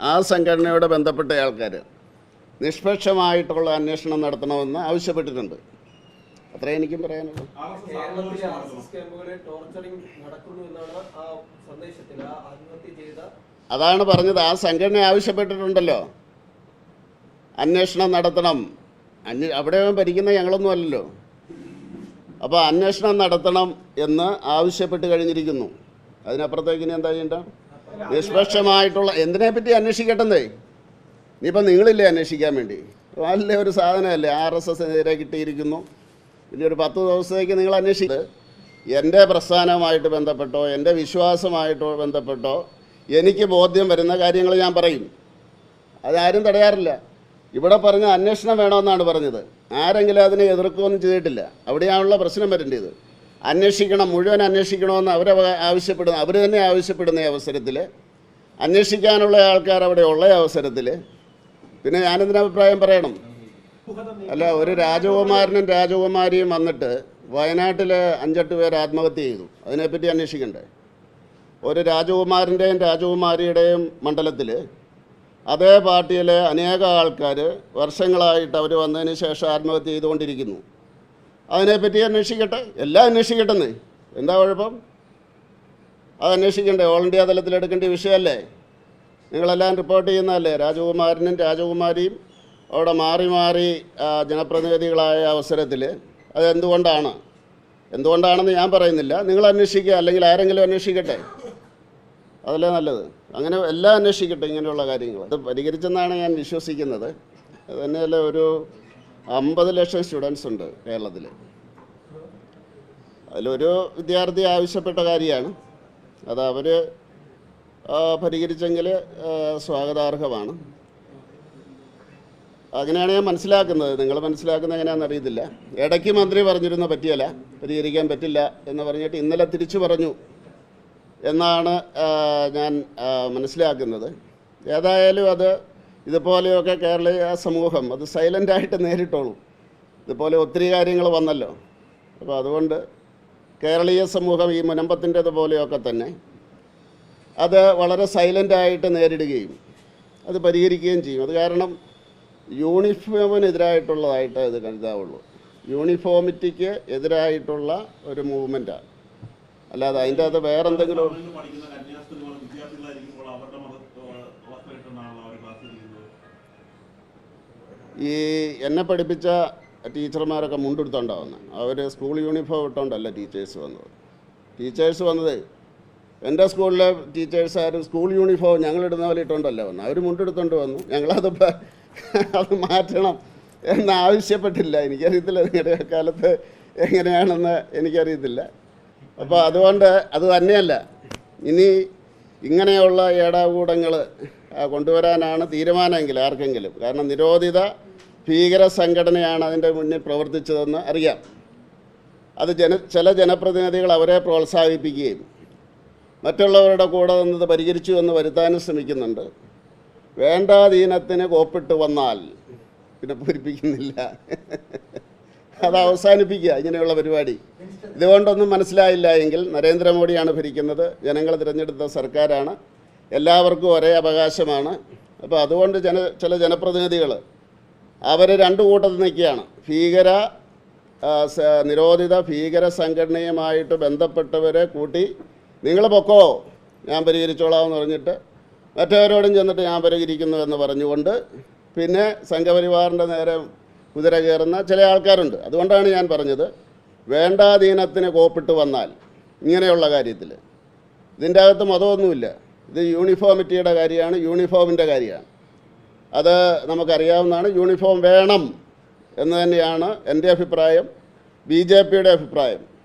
ആ സംഘടനയോട് ബന്ധപ്പെട്ട ആൾക്കാർ നിഷ്പക്ഷമായിട്ടുള്ള അന്വേഷണം നടത്തണമെന്ന് ആവശ്യപ്പെട്ടിട്ടുണ്ട്. അത്രേ എനിക്കും പറയാനുള്ളൂ. അതാണ് പറഞ്ഞത്. ആ സംഘടന ആവശ്യപ്പെട്ടിട്ടുണ്ടല്ലോ. അന്വേഷണം നടത്തണം. അന്വേ അവിടെ ഭരിക്കുന്ന ഞങ്ങളൊന്നും അല്ലല്ലോ. അപ്പോൾ അന്വേഷണം നടത്തണം എന്ന് ആവശ്യപ്പെട്ട് കഴിഞ്ഞിരിക്കുന്നു. അതിനപ്പുറത്തേക്ക് ഇനി എന്താ ചെയ്യേണ്ട നിഷ്പക്ഷമായിട്ടുള്ള എന്തിനെ പറ്റി അന്വേഷിക്കട്ടെന്നേ? ഇനിയിപ്പോൾ നിങ്ങളില്ലേ അന്വേഷിക്കാൻ വേണ്ടി? നല്ല ഒരു സാധനമല്ലേ? ആർ എസ് എസിനെതിരെ കിട്ടിയിരിക്കുന്നു. ഇനി ഒരു പത്ത് ദിവസത്തേക്ക് നിങ്ങൾ അന്വേഷിക്കുന്നത് എന്റെ പ്രസ്ഥാനവുമായിട്ട് ബന്ധപ്പെട്ടോ എന്റെ വിശ്വാസമായിട്ടോ ബന്ധപ്പെട്ടോ എനിക്ക് ബോധ്യം വരുന്ന കാര്യങ്ങൾ ഞാൻ പറയും. അതാരും തടയാറില്ല. ഇവിടെ പറഞ്ഞ അന്വേഷണം വേണമെന്നാണ് പറഞ്ഞത്. ആരെങ്കിലും അതിനെ എതിർക്കുകയൊന്നും ചെയ്തിട്ടില്ല. അവിടെയാണുള്ള പ്രശ്നം വരേണ്ടത്. അന്വേഷിക്കണം മുഴുവൻ അന്വേഷിക്കണമെന്ന് അവർ ആവശ്യപ്പെടുന്ന അവർ തന്നെ ആവശ്യപ്പെടുന്ന അവസരത്തിൽ അന്വേഷിക്കാനുള്ള ആൾക്കാർ അവിടെ ഉള്ള അവസരത്തിൽ പിന്നെ ഞാനെന്തിനാ അഭിപ്രായം പറയണം? അല്ല ഒരു രാജകുമാരനും രാജകുമാരിയും വന്നിട്ട് വയനാട്ടിൽ അഞ്ചെട്ട് പേർ ആത്മഹത്യ ചെയ്തു. അതിനെപ്പറ്റി അന്വേഷിക്കണ്ടേ? ഒരു രാജകുമാരന്റെയും രാജകുമാരിയുടെയും മണ്ഡലത്തിൽ അതേ പാർട്ടിയിലെ അനേക ആൾക്കാർ വർഷങ്ങളായിട്ട് അവർ വന്നതിന് ശേഷം ആത്മഹത്യ ചെയ്തുകൊണ്ടിരിക്കുന്നു. അതിനെപ്പറ്റി അന്വേഷിക്കട്ടെ. എല്ലാം അന്വേഷിക്കട്ടെന്ന്. എന്താ കുഴപ്പം? അത് അന്വേഷിക്കണ്ടേ? ഓൾ ഇന്ത്യ തലത്തിൽ എടുക്കേണ്ട വിഷയമല്ലേ? നിങ്ങളെല്ലാം റിപ്പോർട്ട് ചെയ്യുന്നതല്ലേ? രാജകുമാരനും രാജകുമാരിയും അവിടെ മാറി മാറി ജനപ്രതിനിധികളായ അവസരത്തിൽ. അതെന്തുകൊണ്ടാണ്? എന്തുകൊണ്ടാണെന്ന് ഞാൻ പറയുന്നില്ല. നിങ്ങൾ അന്വേഷിക്കുക. അല്ലെങ്കിൽ ആരെങ്കിലും അന്വേഷിക്കട്ടെ. അതല്ലേ നല്ലത്. അങ്ങനെ എല്ലാം അന്വേഷിക്കട്ടെ ഇങ്ങനെയുള്ള കാര്യങ്ങൾ. അത് പരിഹരിച്ചെന്നാണ് ഞാൻ വിശ്വസിക്കുന്നത്. അത് തന്നെയല്ല ഒരു അമ്പത് ലക്ഷം സ്റ്റുഡൻസ് ഉണ്ട് കേരളത്തിൽ അതിലൊരു വിദ്യാർത്ഥി ആവശ്യപ്പെട്ട കാര്യമാണ്. അത് അവർ പരിഹരിച്ചെങ്കിൽ സ്വാഗതാർഹമാണ്. അങ്ങനെയാണ് ഞാൻ മനസ്സിലാക്കുന്നത്. നിങ്ങൾ മനസ്സിലാക്കുന്നത് എങ്ങനെയാണെന്ന് അറിയത്തില്ല. ഇടയ്ക്ക് മന്ത്രി പറഞ്ഞിരുന്ന പറ്റിയല്ല. പരിഹരിക്കാൻ പറ്റില്ല എന്ന് പറഞ്ഞിട്ട് ഇന്നലെ തിരിച്ചു പറഞ്ഞു എന്നാണ് ഞാൻ മനസ്സിലാക്കുന്നത്. ഏതായാലും അത് ഇതുപോലെയൊക്കെ കേരളീയ സമൂഹം അത് സൈലന്റായിട്ട് നേരിട്ടോളൂ. ഇതുപോലെ ഒത്തിരി കാര്യങ്ങൾ വന്നല്ലോ. അപ്പോൾ അതുകൊണ്ട് കേരളീയ സമൂഹം ഈ മുനമ്പത്തിന്റെതുപോലെയൊക്കെ തന്നെ അത് വളരെ സൈലന്റായിട്ട് നേരിടുകയും അത് പരിഹരിക്കുകയും ചെയ്യും. അത് കാരണം യൂണിഫോമിനെതിരായിട്ടുള്ളതായിട്ട് ഇത് കരുതാവുള്ളൂ. യൂണിഫോമിറ്റിക്ക് എതിരായിട്ടുള്ള ഒരു മൂവ്മെന്റാണ് അല്ലാതെ അതിന്റെ അത് വേറെന്തെങ്കിലും ഈ എന്നെ പഠിപ്പിച്ച ടീച്ചർമാരൊക്കെ മുണ്ടെടുത്തോണ്ടാവുന്നത് അവർ സ്കൂൾ യൂണിഫോം ഇട്ടുകൊണ്ടല്ല ടീച്ചേഴ്സ് വന്നത്. ടീച്ചേഴ്സ് വന്നത് എന്റെ സ്കൂളിലെ ടീച്ചേഴ്സ് ആരും സ്കൂൾ യൂണിഫോം ഞങ്ങളിടുന്ന പോലെ ഇട്ടുകൊണ്ടല്ല വന്നു. അവർ മുണ്ടെടുത്തോണ്ട് വന്നു. ഞങ്ങളത് അത് മാറ്റണം എന്ന് ആവശ്യപ്പെട്ടില്ല. എനിക്കറിയത്തില്ല നിങ്ങളുടെ കാലത്ത് എങ്ങനെയാണെന്ന് എനിക്കറിയത്തില്ല. അപ്പോൾ അതുകൊണ്ട് അത് തന്നെയല്ല. ഇനി ഇങ്ങനെയുള്ള ഏടാകൂടങ്ങൾ കൊണ്ടുവരാനാണ് തീരുമാനമെങ്കിൽ ആർക്കെങ്കിലും. കാരണം നിരോധിത ഭീകര സംഘടനയാണ് അതിന്റെ മുന്നിൽ പ്രവർത്തിച്ചതെന്ന് അറിയാം. അത് ജന ചില ജനപ്രതിനിധികൾ അവരെ പ്രോത്സാഹിപ്പിക്കുകയും മറ്റുള്ളവരുടെ കൂടെ നിന്നത് പരിഹരിച്ചു എന്ന് വരുത്താനും ശ്രമിക്കുന്നുണ്ട്. വേണ്ടാധീനത്തിന് കോപ്പിട്ട് വന്നാൽ പിന്നെ പൂരിപ്പിക്കുന്നില്ല. അത് അവസാനിപ്പിക്കുക ഇങ്ങനെയുള്ള പരിപാടി. ഇതുകൊണ്ടൊന്നും മനസ്സിലായില്ല എങ്കിൽ നരേന്ദ്രമോദിയാണ് ഭരിക്കുന്നത്. ജനങ്ങൾ തിരഞ്ഞെടുത്ത സർക്കാരാണ്. എല്ലാവർക്കും ഒരേ അവകാശമാണ്. അപ്പോൾ അതുകൊണ്ട് ജന ചില ജനപ്രതിനിധികൾ അവർ രണ്ട് കൂട്ടത്തിൽ നിൽക്കുകയാണ്. ഭീകര നിരോധിത ഭീകര സംഘടനയുമായിട്ട് ബന്ധപ്പെട്ടവരെ കൂട്ടി നിങ്ങൾ പൊക്കോ ഞാൻ പരിഹരിച്ചോളാം എന്ന് പറഞ്ഞിട്ട് മറ്റവരോടും ചെന്നിട്ട് ഞാൻ പരിഹരിക്കുന്നു എന്ന് പറഞ്ഞുകൊണ്ട് പിന്നെ സംഘപരിവാറിന്റെ നേരെ കുതിര കയറുന്ന ചില ആൾക്കാരുണ്ട്. അതുകൊണ്ടാണ് ഞാൻ പറഞ്ഞത് വേണ്ടാധീനത്തിന് കോപ്പിട്ട് വന്നാൽ ഇങ്ങനെയുള്ള കാര്യത്തിൽ. ഇതിന്റെ അകത്ത് മതമൊന്നുമില്ല. ഇത് യൂണിഫോമിറ്റിയുടെ കാര്യമാണ് യൂണിഫോമിന്റെ കാര്യമാണ്. അത് നമുക്കറിയാവുന്നതാണ് യൂണിഫോം വേണം എന്ന് തന്നെയാണ് എന്റെ അഭിപ്രായം. ബി ജെ പിയുടെ അഭിപ്രായം.